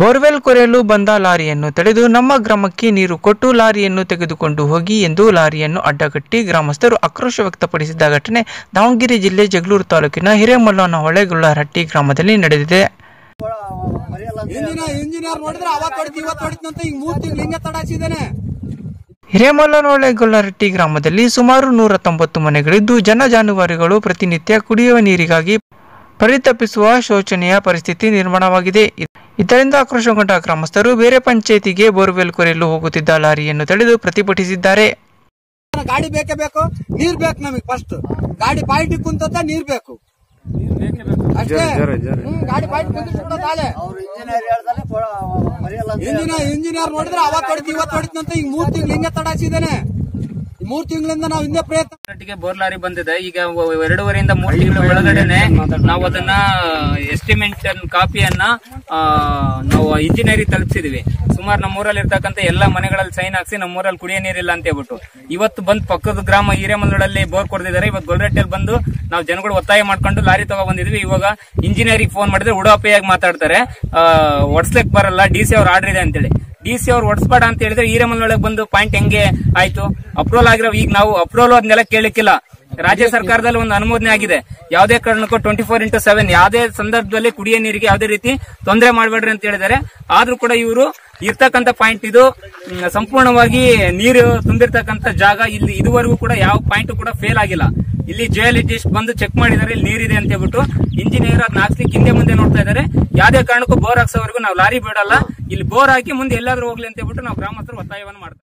Borewell ಕೊರೆಯಲು ಬಂದ ಲಾರಿಯನ್ನು ತಡೆದು ನಮ್ಮ ಗ್ರಾಮಕ್ಕೆ ನೀರು ಕೊಟ್ಟು ಲಾರಿಯನ್ನು ತೆಗೆದುಕೊಂಡು ಹೋಗಿ ಎಂದು ಲಾರಿಯನ್ನು ಅಡ್ಡಗಟ್ಟಿ ಗ್ರಾಮಸ್ಥರು ಆಕ್ರೋಶ ವ್ಯಕ್ತಪಡಿಸಿದ ಘಟನೆ ದಾವಣಗೆರೆ ಜಿಲ್ಲೆ ಜಗಳೂರು ತಾಲೂಕಿನ ಹಿರೇಮಲ್ಲನ ಹೊಳೆಗುಳ್ಳಹಟ್ಟಿ ಗ್ರಾಮದಲ್ಲಿ ನಡೆದಿದೆ. ಹಿರೇಮಲ್ಲನೊಳೆ ಗೊಲ್ಲರಟ್ಟಿ ನೋಡಿದ್ರೆ ಅವತ್ ಹೊಡಿತು ಇವತ್ ಹೊಡಿತಂತ ಈಗ ಮೂರ್ ತಿಂಗಳು ಹಿಂಗೆ ತಡಾಚಿದ್ದೇನೆ ಹಿರೇಮಲ್ಲನೊಳೆಗೊಳ್ಳರಟ್ಟಿ ಗ್ರಾಮದಲ್ಲಿ ಸುಮಾರು ನೂರ ತೊಂಬತ್ತು ಮನೆಗಳಿದ್ದು ಜನ ಜಾನುವಾರುಗಳು ಪ್ರತಿನಿತ್ಯ ಕುಡಿಯುವ ನೀರಿಗಾಗಿ ಪರಿತಪಿಸುವ ಶೋಚನೀಯ ಪರಿಸ್ಥಿತಿ ನಿರ್ಮಾಣವಾಗಿದೆ. ಇದರಿಂದ ಆಕ್ರೋಶಗೊಂಡ ಗ್ರಾಮಸ್ಥರು ಬೇರೆ ಪಂಚಾಯಿತಿಗೆ ಬೋರ್ವೆಲ್ ಕೊರೆಯಲು ಹೋಗುತ್ತಿದ್ದ ಲಾರಿಯನ್ನು ತಡೆದು ಪ್ರತಿಭಟಿಸಿದ್ದಾರೆ. ಗಾಡಿ ಬೇಕೇ ಬೇಕು ನೀರ್ ಬೇಕು ನಮಗೆ ಫಸ್ಟ್ ಗಾಡಿ ಪಾಯಿಂಟ್ ಕುಂತದ ನೀರ್ ಬೇಕು. ಅಷ್ಟೇ. ಹ್ಮ್, ಗಾಡಿ ಪಾಯಿಂಟ್ ಕುಂದಿಸ್ಬಿಡೋದು ಆಲೆ. ಇಂಜಿನ ಇಂಜಿನಿಯರ್ ನೋಡಿದ್ರೆ ಅವತ್ ಹೊಡಿತು ಇವತ್ ಹೊಡಿತಂತ ಈಗ ಮೂರ್ ತಿಂಗಳು ಹಿಂಗೆ ತಡಾಚಿದ್ದೇನೆ ಈ ಮೂರ್ ತಿಂಗಳಿಂದ ನಾವು ಹಿಂದೆ ಪ್ರಯತ್ನ ಬೋರ್ ಲಾರಿ ಬಂದಿದೆ. ಈಗ ಎರಡೂವರೆಯಿಂದ ಮೂರು ತಿಂಗಳ ಒಳಗಡೆನೆ ನಾವು ಅದನ್ನ ಎಸ್ಟಿಮೇಟ್ ಕಾಪಿಯನ್ನ ಆ, ನಾವು ಇಂಜಿನಿಯರಿಂಗ್ ತಲುಪಿಸಿದ್ವಿ. ಸುಮಾರು ನಮ್ಮೂರಲ್ಲಿ ಇರ್ತಕ್ಕಂಥ ಎಲ್ಲಾ ಮನೆಗಳಲ್ಲಿ ಸೈನ್ ಹಾಕ್ಸಿ ನಮ್ಮೂರಲ್ಲಿ ಕುಡಿಯ ನೀರಿಲ್ಲ ಅಂತ ಹೇಳ್ಬಿಟ್ಟು. ಇವತ್ತು ಬಂದ್ ಪಕ್ಕದ ಗ್ರಾಮ ಹಿರೇಮಲ್ಲೂರಲ್ಲಿ ಬೋರ್ ಕೊಡ್ತಿದ್ದಾರೆ ಇವತ್ತು ಗೊಲ್ರಟ್ಟೆಲ್ ಬಂದು ನಾವು ಜನಗಳು ಒತ್ತಾಯ ಮಾಡ್ಕೊಂಡು ಲಾರಿ ತಗೋ ಬಂದಿದ್ವಿ. ಇವಾಗ ಇಂಜಿನಿಯರಿಂಗ್ ಫೋನ್ ಮಾಡಿದ್ರೆ ಉಡಾಪೆಯಾಗಿ ಮಾತಾಡ್ತಾರೆ. ಒಡ್ಸ್ಲಿಕ್ ಬರಲ್ಲ. ಡಿ ಸಿ ಅವ್ರ ಆರ್ಡರ್ ಇದೆ ಅಂತೇಳಿ. ಡಿ ಸಿ ಅವ್ರು ಹೊಡ್ಸ್ಬೇಡ ಅಂತ ಹೇಳಿದ್ರೆ ಹಿರೇಮನೊಳಗೆ ಬಂದು ಪಾಯಿಂಟ್ ಹೆಂಗೆ ಆಯ್ತು? ಅಪ್ರೂವಲ್ ಆಗಿರೋ ಈಗ ನಾವು ಅಪ್ರೂವಲ್ ಅದನ್ನೆಲ್ಲ ಕೇಳಿಕ್ಕಿಲ್ಲ ರಾಜ್ಯ ಸರ್ಕಾರದಲ್ಲಿ ಒಂದು ಅನುಮೋದನೆ ಆಗಿದೆ. ಯಾವುದೇ ಕಾರಣಕ್ಕೂ ಟ್ವೆಂಟಿ ಫೋರ್ ಇಂಟು ಸೆವೆನ್ ಯಾವುದೇ ಸಂದರ್ಭದಲ್ಲಿ ಕುಡಿಯ ನೀರಿಗೆ ಯಾವುದೇ ರೀತಿ ತೊಂದರೆ ಮಾಡಬೇಡ್ರಿ ಅಂತ ಹೇಳಿದ್ದಾರೆ. ಆದ್ರೂ ಕೂಡ ಇವರು ಇರ್ತಕ್ಕಂಥ ಪಾಯಿಂಟ್ ಇದು ಸಂಪೂರ್ಣವಾಗಿ ನೀರು ತುಂಬಿರ್ತಕ್ಕಂಥ ಜಾಗ ಇಲ್ಲಿ ಇದುವರೆಗೂ ಕೂಡ ಯಾವ ಪಾಯಿಂಟ್ ಕೂಡ ಫೇಲ್ ಆಗಿಲ್ಲ. ಇಲ್ಲಿ ಜಿಯಾಲಜಿಸ್ಟ್ ಬಂದು ಚೆಕ್ ಮಾಡಿದ್ದಾರೆ, ಇಲ್ಲಿ ನೀರಿದೆ ಅಂತ ಹೇಳ್ಬಿಟ್ಟು. ಇಂಜಿನಿಯರ್ ಅದನ್ನ ಹಾಕ್ಲಿಕ್ಕೆ ಹಿಂದೆ ಮುಂದೆ ನೋಡ್ತಾ ಇದ್ದಾರೆ. ಯಾವುದೇ ಕಾರಣಕ್ಕೂ ಬೋರ್ ಹಾಕ್ಸೋವರೆಗೂ ನಾವು ಲಾರಿ ಬಿಡಲ್ಲ. ಇಲ್ಲಿ ಬೋರ್ ಹಾಕಿ ಮುಂದೆ ಎಲ್ಲಾದ್ರೂ ಹೋಗ್ಲಿ ಅಂತ ಹೇಳ್ಬಿಟ್ಟು ನಾವು ಗ್ರಾಮಸ್ಥರು ಒತ್ತಾಯವನ್ನು ಮಾಡ್ತೀವಿ